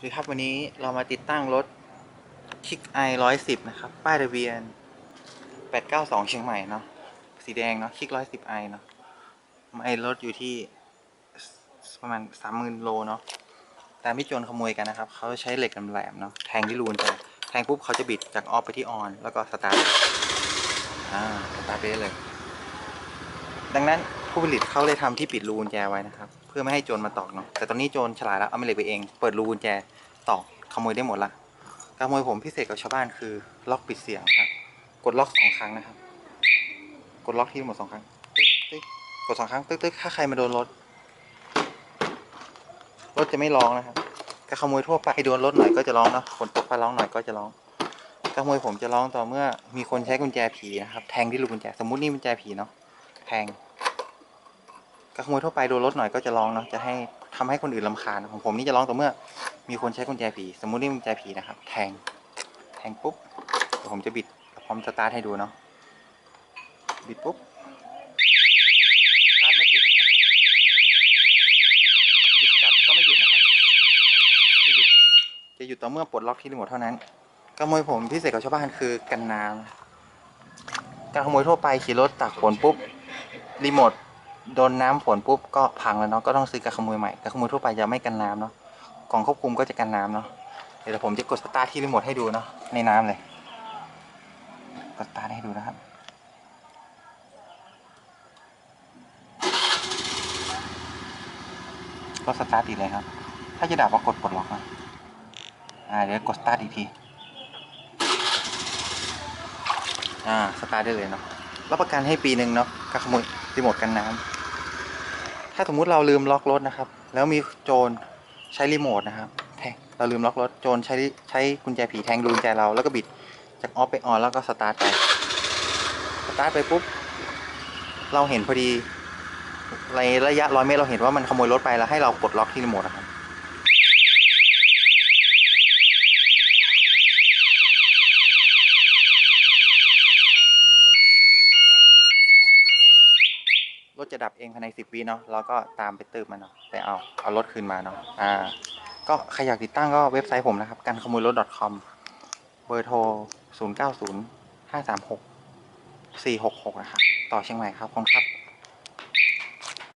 สวัสดีครับวันนี้เรามาติดตั้งรถคิกไอร้อยสิบนะครับ ป้ายทะเบียนแปดเก้าสองเชียงใหม่เนาะสีแดงเนาะคิกร้อยสิบไอเนาะไอรถอยู่ที่ประมาณสามหมื่นโลเนาะตามที่โจรขโมยกันนะครับ เขาใช้เหล็กแหลมๆเนาะแทงที่รูนจะแทงปุ๊บเขาจะบิดจากออฟไปที่ออน แล้วก็สตาร์ทอ่าสตาร์ทไปได้เลย ดังนั้น ผู้ผลิตเขาเลยทำที่ปิดรูกุญแจไว้นะครับ เพื่อไม่ให้โจรมาตอกเนาะแต่ตอนนี้โจรฉลาดแล้วเอาไม่เหล็กไปเอง เปิดรูกุญแจตอกขโมยได้หมดละขโมยผมพิเศษกับชาวบ้านคือล็อกปิดเสียงครับ กดล็อกสองครั้งนะครับ กดล็อกที่หมดสองครั้งตึ๊กตึ๊กกดสองครั้งตึ๊กตึ๊กถ้าใครมาโดนรถรถจะไม่ร้องนะครับกาขโมยทั่วไปโดนรถหน่อยก็จะร้องเนาะฝนตกฟ้าร้องหน่อยก็จะร้องขโมยผมจะร้องต่อเมื่อมีคนใช้กุญแจผีนะครับ แทงที่รูกุญแจ สมมุตินี่กุญแจผีเนาะแทง ขโมยทั่วไปโดนรถหน่อยก็จะร้องเนาะจะให้ทำให้คนอื่นลำคาญของผมนี่จะร้องต่อเมื่อ มีคนใช้กุญแจผี สมมุตินี่กุญแจผีนะครับ แทง แทงปุ๊บเดี๋ยวผมจะบิดพร้อมสตาร์ทให้ดูเนาะบิดปุ๊บสตาร์ทไม่ติดนะครับบิดกลับก็ไม่หยุดนะครับจะหยุดจะหยุดต่อเมื่อปลดล็อกที่รีโมทเท่านั้นขโมยผมพิเศษกับชาวบ้านคือกันน้ำการขโมยทั่วไปขี่รถตากฝนปุ๊บรีโมท โดนน้ำฝนปุ๊บก็พังแล้วเนาะก็ต้องซื้อกระขโมยใหม่กระขโมยทั่วไปจะไม่กันน้ำเนาะกล่องควบคุมก็จะกันน้ำเนาะเดี๋ยวผมจะกดสตาร์ทที่รีโมทให้ดูเนาะในน้ำเลย กดสตาร์ทให้ดูนะครับก็สตาร์ทติดเลยครับ ถ้าจะดับก็กดปลดล็อกนะอ่าเดี๋ยวกดสตาร์ทอีกทีอ่าสตาร์ทได้เลยเนาะรับประกันให้ปีหนึ่งเนาะกระขโมยรีโมทกันน้ำ ถ้าสมมุติเราลืมล็อกรถนะครับ แล้วมีโจรใช้รีโมทนะครับแทงเราลืมล็อกรถโจรใช้ใช้กุญแจผีแทงรูกุญแจเราแล้วก็บิดจากออฟไปออนแล้วก็สตาร์ทไปสตาร์ทไปปุ๊บเราเห็นพอดีในระยะร้อยเมตรเราเห็นว่ามันขโมยรถไปแล้วให้เรากดล็อกที่รีโมทนะครับ จะดับเองภายในสิบวิเนาะเราก็ตามไปตืบมันเนาะไปเอาเอารถคืนมาเนาะอ่าก็ใครอยากติดตั้งก็เว็บไซต์ผมนะครับการขโมยรถ .com เบอร์โทร 0 9 0 5 3 6 4 6 6นะครับ ต่อเชียงใหม่ครับขอบคุณครับ